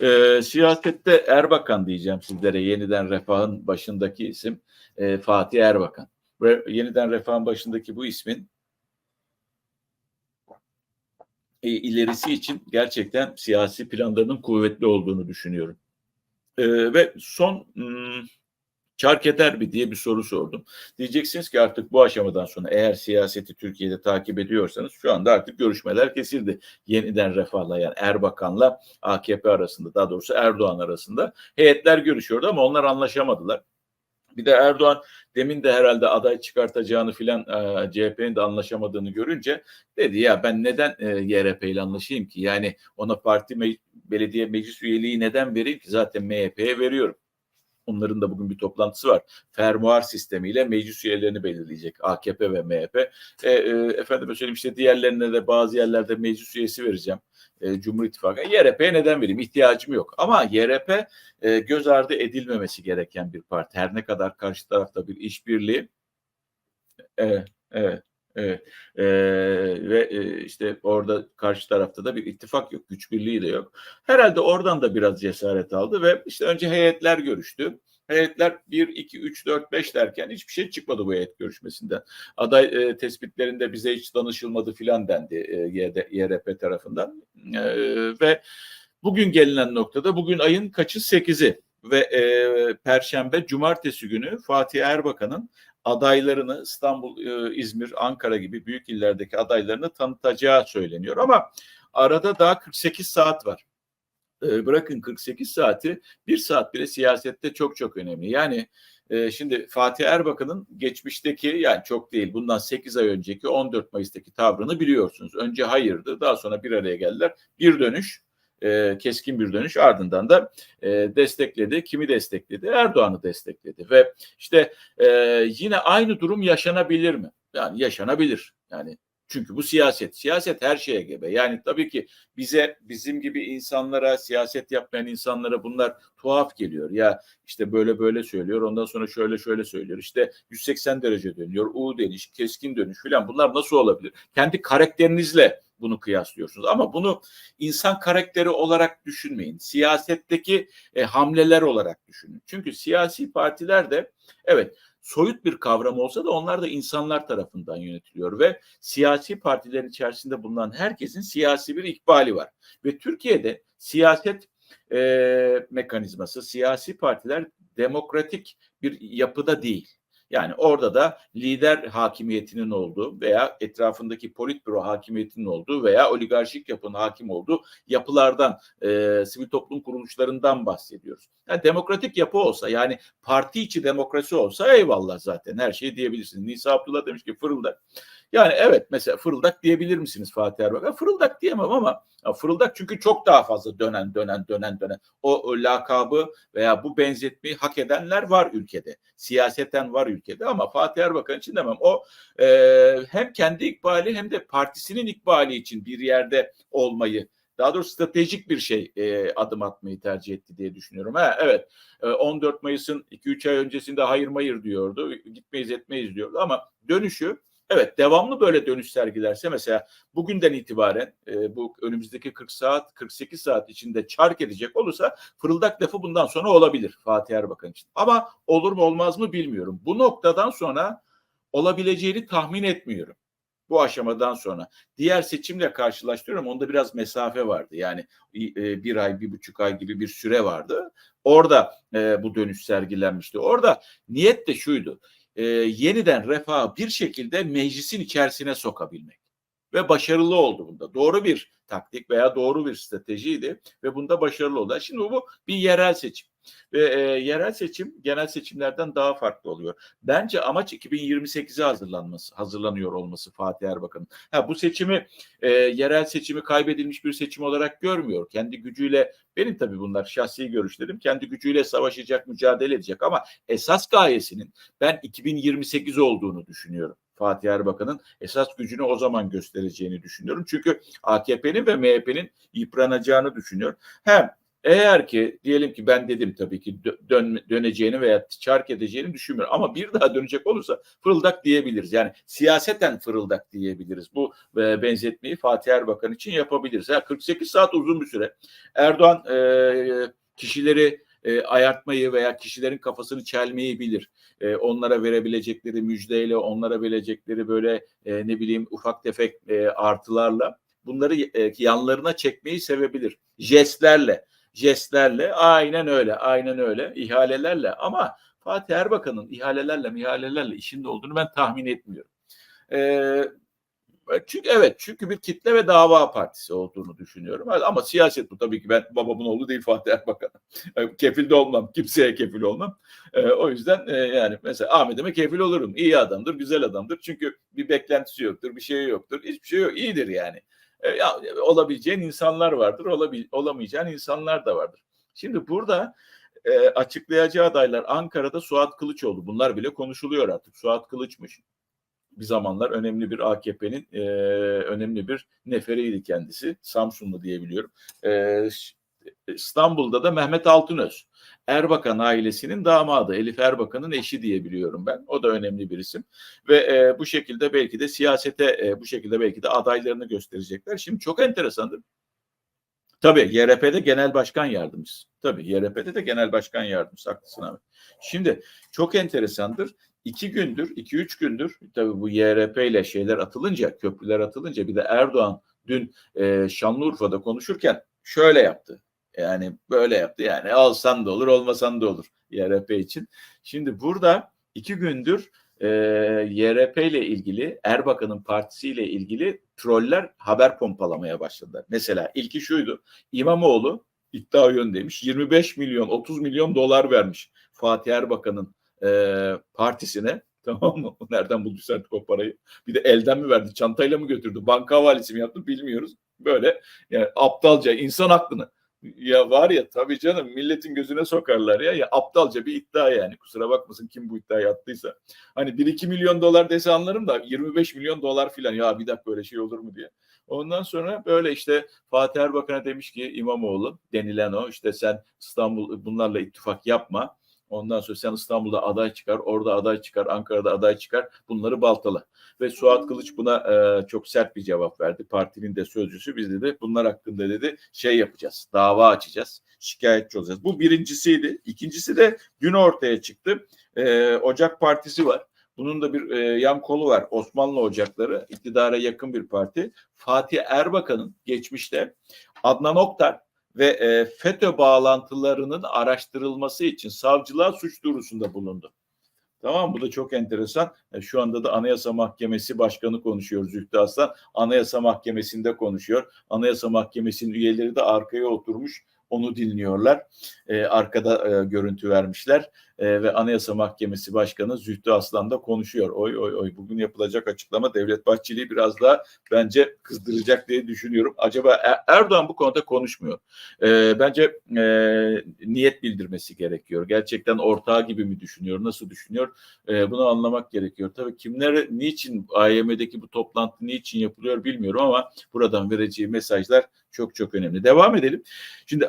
Ee, siyasette Erbakan diyeceğim sizlere. Yeniden Refah'ın başındaki isim e, Fatih Erbakan. Ve yeniden Refah'ın başındaki bu ismin e, ilerisi için gerçekten siyasi planlarının kuvvetli olduğunu düşünüyorum. E, ve son hmm, çark eder mi diye bir soru sordum. Diyeceksiniz ki artık bu aşamadan sonra eğer siyaseti Türkiye'de takip ediyorsanız şu anda artık görüşmeler kesildi. Yeniden refahla yani Erbakan'la AKP arasında daha doğrusu Erdoğan arasında heyetler görüşüyordu ama onlar anlaşamadılar. Bir de Erdoğan demin de herhalde aday çıkartacağını filan e, CHP'nin de anlaşamadığını görünce dedi ya ben neden e, YRP ile anlaşayım ki? Yani ona parti me- belediye meclis üyeliği neden vereyim ki? Zaten MHP'ye veriyorum. Onların da bugün bir toplantısı var. Fermuar sistemiyle meclis üyelerini belirleyecek AKP ve MHP. E, e, efendim söyleyeyim işte diğerlerine de bazı yerlerde meclis üyesi vereceğim. E, Cumhur İttifakı. YRP'ye neden vereyim? İhtiyacım yok. Ama YRP e, göz ardı edilmemesi gereken bir parti. Her ne kadar karşı tarafta bir işbirliği Evet, evet, evet. Ee, ve e, işte orada karşı tarafta da bir ittifak yok, güç birliği de yok. Herhalde oradan da biraz cesaret aldı ve işte önce heyetler görüştü. Heyetler 1, 2, 3, 4, 5 derken hiçbir şey çıkmadı bu heyet görüşmesinden. Aday e, tespitlerinde bize hiç danışılmadı filan dendi e, YRP tarafından. E, ve bugün gelinen noktada bugün ayın kaçı? 8'i ve e, Perşembe, Cumartesi günü Fatih Erbakan'ın adaylarını İstanbul, e, İzmir, Ankara gibi büyük illerdeki adaylarını tanıtacağı söyleniyor. Ama arada daha 48 saat var. E, bırakın 48 saati bir saat bile siyasette çok çok önemli. Yani e, şimdi Fatih Erbakan'ın geçmişteki yani çok değil bundan 8 ay önceki 14 Mayıs'taki tavrını biliyorsunuz. Önce hayırdı daha sonra bir araya geldiler. Bir dönüş e, keskin bir dönüş ardından da e, destekledi. Kimi destekledi? Erdoğan'ı destekledi ve işte e, yine aynı durum yaşanabilir mi? Yani yaşanabilir. Yani çünkü bu siyaset. Siyaset her şeye gebe. Yani tabii ki bize bizim gibi insanlara, siyaset yapmayan insanlara bunlar tuhaf geliyor. Ya işte böyle böyle söylüyor. Ondan sonra şöyle şöyle söylüyor. İşte 180 derece dönüyor. U dönüş, keskin dönüş falan. Bunlar nasıl olabilir? Kendi karakterinizle bunu kıyaslıyorsunuz. Ama bunu insan karakteri olarak düşünmeyin. Siyasetteki e, hamleler olarak düşünün. Çünkü siyasi partiler de evet soyut bir kavram olsa da onlar da insanlar tarafından yönetiliyor ve siyasi partilerin içerisinde bulunan herkesin siyasi bir ikbali var. Ve Türkiye'de siyaset e, mekanizması, siyasi partiler demokratik bir yapıda değil. Yani orada da lider hakimiyetinin olduğu veya etrafındaki politbüro hakimiyetinin olduğu veya oligarşik yapının hakim olduğu yapılardan, e, sivil toplum kuruluşlarından bahsediyoruz. Yani demokratik yapı olsa yani parti içi demokrasi olsa eyvallah zaten her şeyi diyebilirsiniz. Nisa Abdullah demiş ki fırıldak. Yani evet mesela fırıldak diyebilir misiniz Fatih Erbakan? Fırıldak diyemem ama ya fırıldak çünkü çok daha fazla dönen dönen dönen dönen o, o lakabı veya bu benzetmeyi hak edenler var ülkede. Siyaseten var ülkede ama Fatih Erbakan için demem. O e, hem kendi ikbali hem de partisinin ikbali için bir yerde olmayı daha doğrusu stratejik bir şey e, adım atmayı tercih etti diye düşünüyorum. Ha, evet e, 14 Mayıs'ın 2-3 ay öncesinde hayır mayır diyordu. Gitmeyiz etmeyiz diyordu ama dönüşü Evet devamlı böyle dönüş sergilerse mesela bugünden itibaren e, bu önümüzdeki 40 saat 48 saat içinde çark edecek olursa fırıldak lafı bundan sonra olabilir Fatih Erbakan için. Ama olur mu olmaz mı bilmiyorum. Bu noktadan sonra olabileceğini tahmin etmiyorum. Bu aşamadan sonra. Diğer seçimle karşılaştırıyorum. Onda biraz mesafe vardı. Yani e, bir ay, bir buçuk ay gibi bir süre vardı. Orada e, bu dönüş sergilenmişti. Orada niyet de şuydu e, yeniden refahı bir şekilde meclisin içerisine sokabilmek. Ve başarılı oldu bunda. Doğru bir taktik veya doğru bir stratejiydi ve bunda başarılı oldu. Şimdi bu bir yerel seçim. Ve e, yerel seçim genel seçimlerden daha farklı oluyor. Bence amaç 2028'e hazırlanması, hazırlanıyor olması Fatih Erbakan'ın. Ha bu seçimi e, yerel seçimi kaybedilmiş bir seçim olarak görmüyor. Kendi gücüyle benim tabii bunlar şahsi görüşlerim. Kendi gücüyle savaşacak, mücadele edecek ama esas gayesinin ben 2028 olduğunu düşünüyorum. Fatih Erbakan'ın esas gücünü o zaman göstereceğini düşünüyorum. Çünkü AKP'nin ve MHP'nin yıpranacağını düşünüyorum. Hem Eğer ki diyelim ki ben dedim tabii ki dö- dön, döneceğini veya çark edeceğini düşünmüyorum. Ama bir daha dönecek olursa fırıldak diyebiliriz. Yani siyaseten fırıldak diyebiliriz. Bu e, benzetmeyi Fatih Erbakan için yapabiliriz. Ha, 48 saat uzun bir süre. Erdoğan e, kişileri e, ayartmayı veya kişilerin kafasını çelmeyi bilir. E, onlara verebilecekleri müjdeyle, onlara verecekleri böyle e, ne bileyim ufak tefek e, artılarla bunları e, yanlarına çekmeyi sevebilir. Jestlerle, jestlerle aynen öyle, aynen öyle ihalelerle ama Fatih Erbakan'ın ihalelerle, mihalelerle işinde olduğunu ben tahmin etmiyorum. E, çünkü evet çünkü bir kitle ve dava partisi olduğunu düşünüyorum. Ama siyaset bu tabii ki ben babamın oğlu değil Fatih Erbakan. kefil de olmam. Kimseye kefil olmam. E, o yüzden e, yani mesela Ahmet'ime kefil olurum. İyi adamdır, güzel adamdır. Çünkü bir beklentisi yoktur, bir şey yoktur. Hiçbir şey yok. İyidir yani. E, ya, olabileceğin insanlar vardır, olabil, olamayacağın insanlar da vardır. Şimdi burada e, açıklayacağı adaylar Ankara'da Suat Kılıçoğlu. Bunlar bile konuşuluyor artık. Suat Kılıç'mış bir zamanlar önemli bir AKP'nin e, önemli bir neferiydi kendisi. Samsunlu diyebiliyorum. E, İstanbul'da da Mehmet Altınöz. Erbakan ailesinin damadı. Elif Erbakan'ın eşi diye biliyorum ben. O da önemli bir isim. Ve e, bu şekilde belki de siyasete e, bu şekilde belki de adaylarını gösterecekler. Şimdi çok enteresandır. Tabii YRP'de genel başkan yardımcısı. Tabii YRP'de de genel başkan yardımcısı. Haklısın abi. Şimdi çok enteresandır. İki gündür, iki üç gündür tabii bu YRP ile şeyler atılınca, köprüler atılınca bir de Erdoğan dün e, Şanlıurfa'da konuşurken şöyle yaptı. Yani böyle yaptı. Yani alsan da olur, olmasan da olur YRP için. Şimdi burada iki gündür e, YRP ile ilgili Erbakan'ın partisiyle ilgili troller haber pompalamaya başladılar. Mesela ilki şuydu. İmamoğlu iddia yöndeymiş. 25 milyon 30 milyon dolar vermiş Fatih Erbakan'ın e, partisine. Tamam mı? Nereden bulduysa artık o parayı. Bir de elden mi verdi, çantayla mı götürdü, banka havalesi mi yaptı bilmiyoruz. Böyle yani aptalca insan aklını ya var ya tabii canım milletin gözüne sokarlar ya. Ya aptalca bir iddia yani. Kusura bakmasın kim bu iddiayı attıysa. Hani 1-2 milyon dolar dese anlarım da 25 milyon dolar filan ya bir dakika böyle şey olur mu diye. Ondan sonra böyle işte Fatih Erbakan'a demiş ki İmamoğlu denilen o işte sen İstanbul bunlarla ittifak yapma. Ondan sonra sen İstanbul'da aday çıkar, orada aday çıkar, Ankara'da aday çıkar. Bunları baltala. Ve Suat Kılıç buna e, çok sert bir cevap verdi. Partinin de sözcüsü biz dedi bunlar hakkında dedi şey yapacağız. Dava açacağız. Şikayetçi olacağız. Bu birincisiydi. İkincisi de dün ortaya çıktı. E, Ocak Partisi var. Bunun da bir e, yan kolu var. Osmanlı Ocakları iktidara yakın bir parti. Fatih Erbakan'ın geçmişte Adnan Oktar ve e, FETÖ bağlantılarının araştırılması için savcılığa suç duyurusunda bulundu. Tamam bu da çok enteresan. E, şu anda da Anayasa Mahkemesi Başkanı konuşuyor Zühtü Aslan. Anayasa Mahkemesi'nde konuşuyor. Anayasa Mahkemesi'nin üyeleri de arkaya oturmuş onu dinliyorlar. E, arkada e, görüntü vermişler e, ve Anayasa Mahkemesi Başkanı Zühtü Aslan da konuşuyor. Oy oy oy bugün yapılacak açıklama Devlet Bahçeli'yi biraz daha bence kızdıracak diye düşünüyorum. Acaba er- Erdoğan bu konuda konuşmuyor. E, bence e, niyet bildirmesi gerekiyor. Gerçekten ortağı gibi mi düşünüyor, nasıl düşünüyor? E, bunu anlamak gerekiyor. Tabii kimlere, niçin AYM'deki bu toplantı niçin yapılıyor bilmiyorum ama buradan vereceği mesajlar çok çok önemli. Devam edelim. Şimdi